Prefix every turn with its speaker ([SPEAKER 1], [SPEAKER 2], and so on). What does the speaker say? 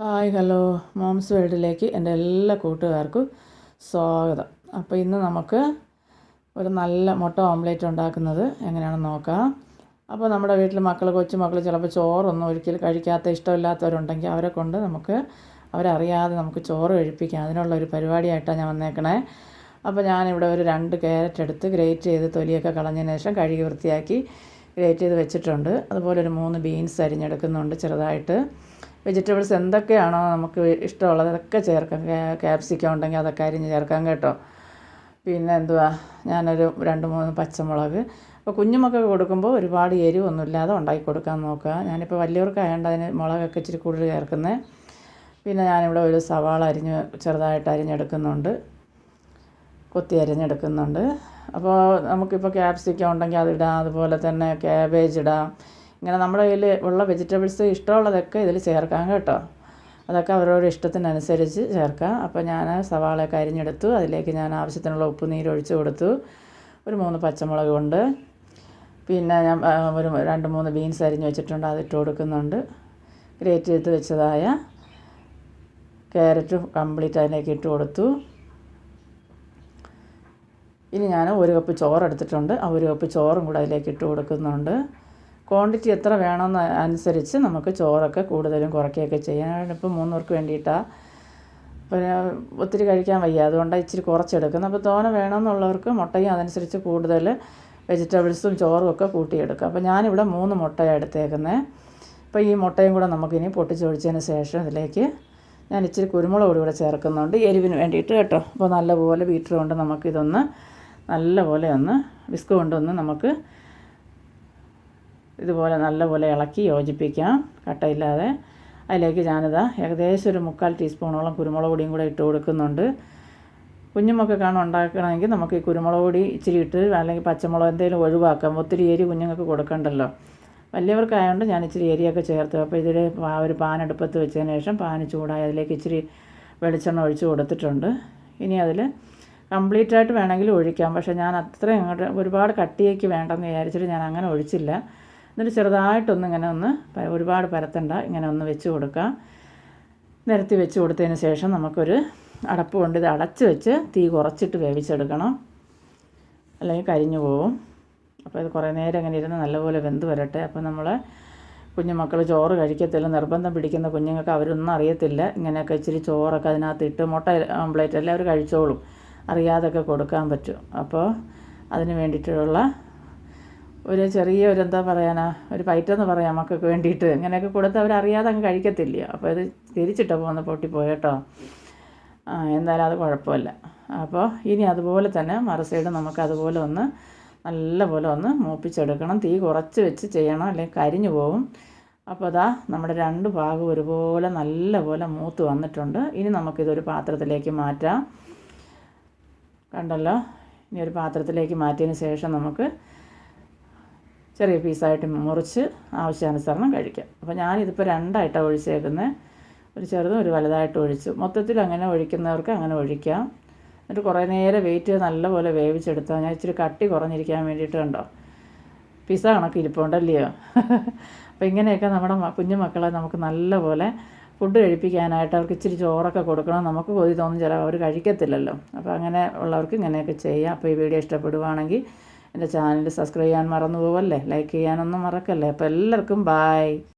[SPEAKER 1] Hi hello. Moms വേൾഡിലേക്ക് എന്റെ എല്ലാ കൂട്ടുകാർക്കും സ്വാഗതം. അപ്പോൾ ഇന്ന് നമുക്ക് ഒരു നല്ല മുട്ട ഓംലേറ്റ് ഉണ്ടാക്കുന്നത് എങ്ങനെയാണെന്ന് നോക്കാം. അപ്പോൾ നമ്മുടെ വീട്ടിൽ മക്കൾ കൊച്ചു മക്കൾ ചിലപ്പോൾ ചോറൊന്നും ഒരിക്കലും കഴിക്കാത്ത ഇഷ്ടമില്ലാത്തവരുണ്ടെങ്കിൽ അവരെ കൊണ്ട് നമുക്ക് അവരറിയാതെ നമുക്ക് ചോറ് കഴിപ്പിക്കാം. അതിനുള്ള ഒരു പരിപാടിയായിട്ടാണ് ഞാൻ വന്നേക്കണേ. അപ്പോൾ ഞാനിവിടെ ഒരു രണ്ട് ക്യാരറ്റ് എടുത്ത് ഗ്രേറ്റ് ചെയ്ത് തൊലിയൊക്കെ കളഞ്ഞതിന് ശേഷം കഴുകി വൃത്തിയാക്കി ഗ്രേറ്റ് ചെയ്ത് വെച്ചിട്ടുണ്ട്. അതുപോലെ ഒരു മൂന്ന് ബീൻസ് അരിഞ്ഞെടുക്കുന്നുണ്ട് ചെറുതായിട്ട്. വെജിറ്റബിൾസ് എന്തൊക്കെയാണോ നമുക്ക് ഇഷ്ടമുള്ളത് അതൊക്കെ ചേർക്കാം. ക്യാപ്സിക്കം ഉണ്ടെങ്കിൽ അതൊക്കെ അരിഞ്ഞ് ചേർക്കാം കേട്ടോ. പിന്നെ എന്തുവാ? ഞാനൊരു രണ്ട് മൂന്ന് പച്ചമുളക്. അപ്പോൾ കുഞ്ഞുമക്കൾക്ക് കൊടുക്കുമ്പോൾ ഒരുപാട് എരിവൊന്നുമില്ലാതെ ഉണ്ടാക്കി കൊടുക്കാൻ നോക്കുക. ഞാനിപ്പോൾ വലിയവർക്കായതുകൊണ്ട് അതിന് മുളകൊക്കെ ഇച്ചിരി കൂടുതൽ ചേർക്കുന്നത് പിന്നെ ഞാനിവിടെ ഒരു സവാള അരിഞ്ഞ് ചെറുതായിട്ട് അരിഞ്ഞെടുക്കുന്നുണ്ട്. കൊത്തി അരിഞ്ഞെടുക്കുന്നുണ്ട്. അപ്പോൾ നമുക്കിപ്പോൾ ക്യാപ്സിക്കം ഉണ്ടെങ്കിൽ അതിടാം അതുപോലെ തന്നെ ക്യാബേജ് ഇടാം. ഇങ്ങനെ നമ്മുടെ കയ്യിൽ ഉള്ള വെജിറ്റബിൾസ് ഇഷ്ടമുള്ളതൊക്കെ ഇതിൽ ചേർക്കാം കേട്ടോ. അതൊക്കെ അവരവരുടെ ഇഷ്ടത്തിനനുസരിച്ച് ചേർക്കാം. അപ്പോൾ ഞാൻ സവാളയൊക്കെ അരിഞ്ഞെടുത്തു. അതിലേക്ക് ഞാൻ ആവശ്യത്തിനുള്ള ഉപ്പ് നീര് ഒഴിച്ച് കൊടുത്തു. ഒരു മൂന്ന് പച്ചമുളക് കൊണ്ട്. പിന്നെ ഞാൻ ഒരു രണ്ട് മൂന്ന് ബീൻസ് അരിഞ്ഞ് വെച്ചിട്ടുണ്ട്. അതിട്ട് കൊടുക്കുന്നുണ്ട്. ഗ്രേറ്റ് ചെയ്ത് വെച്ചതായ ക്യാരറ്റ് കംപ്ലീറ്റ് അതിലേക്ക് ഇട്ട് കൊടുത്തു. ഇനി ഞാൻ ഒരു കപ്പ് ചോറ് എടുത്തിട്ടുണ്ട്. ആ ഒരു കപ്പ് ചോറും കൂടെ അതിലേക്ക് ഇട്ട് കൊടുക്കുന്നുണ്ട്. ക്വാണ്ടിറ്റി എത്ര വേണമെന്ന് അനുസരിച്ച് നമുക്ക് ചോറൊക്കെ കൂടുതലും കുറയ്ക്കുകയൊക്കെ ചെയ്യാം. ഇപ്പോൾ മൂന്നൂർക്ക് വേണ്ടിയിട്ടാണ് പിന്നെ ഒത്തിരി കഴിക്കാൻ വയ്യ. അതുകൊണ്ട് ഇച്ചിരി കുറച്ചെടുക്കുന്നത്. അപ്പോൾ തോന വേണമെന്നുള്ളവർക്ക് മുട്ടയും അതനുസരിച്ച് കൂടുതൽ വെജിറ്റബിൾസും ചോറും ഒക്കെ കൂട്ടിയെടുക്കുക അപ്പോൾ ഞാനിവിടെ മൂന്ന് മുട്ടയാണ് എടുത്തേക്കുന്നത് അപ്പോൾ ഈ മുട്ടയും കൂടെ നമുക്കിനി പൊട്ടിച്ചൊഴിച്ചതിന് ശേഷം ഇതിലേക്ക് ഞാൻ ഇച്ചിരി കുരുമുളക് പൊടി കൂടെ ചേർക്കുന്നുണ്ട്. എരിവിന് വേണ്ടിയിട്ട് കേട്ടോ. അപ്പോൾ നല്ലപോലെ ബീറ്റർ കൊണ്ട് നമുക്കിതൊന്ന് നല്ലപോലെ ഒന്ന് വിസ്ക് കൊണ്ടൊന്ന് നമുക്ക് ഇതുപോലെ നല്ലപോലെ ഇളക്കി യോജിപ്പിക്കാം. കട്ടയില്ലാതെ. അതിലേക്ക് ഞാനിതാ ഏകദേശം ഒരു മുക്കാൽ ടീസ്പൂണോളം കുരുമുളക് പൊടിയും കൂടെ ഇട്ട് കൊടുക്കുന്നുണ്ട്. കുഞ്ഞുമൊക്കെക്കാണ് ഉണ്ടാക്കണമെങ്കിൽ നമുക്ക് ഈ കുരുമുളക് പൊടി ഇച്ചിരി ഇട്ട് അല്ലെങ്കിൽ പച്ചമുളക് എന്തെങ്കിലും ഒഴിവാക്കാം. ഒത്തിരി എരി കുഞ്ഞുങ്ങൾക്ക് കൊടുക്കണ്ടല്ലോ. വലിയവർക്കായതുകൊണ്ട് ഞാൻ ഇച്ചിരി എരിയൊക്കെ ചേർത്ത്. അപ്പോൾ ഇതിൽ ഒരു പാൻ അടുപ്പത്ത് വെച്ചതിന് ശേഷം പാൻ ചൂടായി അതിലേക്ക് ഇച്ചിരി വെളിച്ചെണ്ണ ഒഴിച്ച് കൊടുത്തിട്ടുണ്ട്. ഇനി അതിൽ കംപ്ലീറ്റ് ആയിട്ട് വേണമെങ്കിൽ ഒഴിക്കാം. പക്ഷേ ഞാൻ അത്രയും അങ്ങോട്ട് ഒരുപാട് കട്ടിയേക്ക് വേണ്ടെന്ന് വിചാരിച്ചിട്ട് ഞാൻ അങ്ങനെ ഒഴിച്ചില്ല. എന്നിട്ട് ചെറുതായിട്ടൊന്ന് ഇങ്ങനെ ഒന്ന് ഒരുപാട് പരത്തണ്ട. ഇങ്ങനെ ഒന്ന് വെച്ച് കൊടുക്കുക നിരത്തി വെച്ച് കൊടുത്തതിന് ശേഷം നമുക്കൊരു അടപ്പ് കൊണ്ട് ഇത് അടച്ച് വെച്ച് തീ കുറച്ചിട്ട് വേവിച്ചെടുക്കണം. അല്ലെങ്കിൽ കരിഞ്ഞു പോവും. അപ്പോൾ ഇത് കുറേ നേരം ഇങ്ങനെ ഇരുന്ന് നല്ലപോലെ വെന്ത് വരട്ടെ. അപ്പോൾ നമ്മൾ കുഞ്ഞുമക്കൾ ചോറ് കഴിക്കത്തില്ല. നിർബന്ധം പിടിക്കുന്ന കുഞ്ഞുങ്ങൾക്ക് അവരൊന്നും അറിയത്തില്ല. ഇങ്ങനെയൊക്കെ ഇച്ചിരി ചോറൊക്കെ അതിനകത്ത് ഇട്ട് മുട്ട ഓംപ്ലേറ്റ് എല്ലാം അവർ കഴിച്ചോളും. അറിയാതൊക്കെ കൊടുക്കാൻ പറ്റും. അപ്പോൾ അതിന് വേണ്ടിയിട്ടുള്ള ഒരു ചെറിയ ഒരു എന്താ പറയാനാ ഒരു പൈറ്റെന്ന് പറയാം മക്കൾക്ക് വേണ്ടിയിട്ട്. ഇങ്ങനെയൊക്കെ കൊടുത്ത് അവരറിയാതെ അങ്ങ് കഴിക്കത്തില്ല. അപ്പോൾ ഇത് തിരിച്ചിട്ടോ പോകുന്ന പൊട്ടിപ്പോയട്ടോ ആ എന്തായാലും അത് കുഴപ്പമില്ല. അപ്പോൾ ഇനി അതുപോലെ തന്നെ മറു സൈഡ് നമുക്ക് അതുപോലെ ഒന്ന് നല്ലപോലെ ഒന്ന് മൂപ്പിച്ചെടുക്കണം. തീ കുറച്ച് വെച്ച് ചെയ്യണം അല്ലെങ്കിൽ കരിഞ്ഞു പോകും അപ്പോൾ അതാ നമ്മുടെ രണ്ട് ഭാഗം ഒരുപോലെ നല്ലപോലെ മൂത്ത് വന്നിട്ടുണ്ട്. ഇനി നമുക്കിതൊരു പാത്രത്തിലേക്ക് മാറ്റാം. കണ്ടല്ലോ? ഇനി ഒരു പാത്രത്തിലേക്ക് മാറ്റിയതിന് ശേഷം നമുക്ക് ചെറിയ പീസായിട്ട് മുറിച്ച് ആവശ്യാനുസരണം കഴിക്കാം. അപ്പോൾ ഞാനിതിപ്പോൾ രണ്ടായിട്ടാണ് ഒഴിച്ചേക്കുന്നത് ഒരു ചെറുതും ഒരു വലുതായിട്ട് ഒഴിച്ചു. മൊത്തത്തിൽ അങ്ങനെ ഒഴിക്കുന്നവർക്ക് അങ്ങനെ ഒഴിക്കാം. എന്നിട്ട് കുറേ നേരം വെയിറ്റ് നല്ലപോലെ വേവിച്ചെടുത്താൽ ഞാൻ ഇച്ചിരി കട്ടി കുറഞ്ഞിരിക്കാൻ വേണ്ടിയിട്ട് കണ്ടോ? പിസ കണക്ക് ഇരിപ്പുണ്ടല്ലയോ? അപ്പോൾ ഇങ്ങനെയൊക്കെ നമ്മുടെ കുഞ്ഞു മക്കളെ നമുക്ക് നല്ലപോലെ ഫുഡ് കഴിപ്പിക്കാനായിട്ട് അവർക്ക് ഇച്ചിരി ചോറൊക്കെ കൊടുക്കണം. നമുക്ക് കൊതി തോന്നും ചില അവർ കഴിക്കത്തില്ലല്ലോ. അപ്പോൾ അങ്ങനെ ഉള്ളവർക്ക് ഇങ്ങനെയൊക്കെ ചെയ്യാം. അപ്പോൾ ഈ വീഡിയോ ഇഷ്ടപ്പെടുവാണെങ്കിൽ എന്റെ ചാനൽ സബ്സ്ക്രൈബ് ചെയ്യാൻ മറന്നു പോവല്ലേ? ലൈക്ക് ചെയ്യാനൊന്നും മറക്കല്ലേ? അപ്പോൾ എല്ലാവർക്കും ബായ്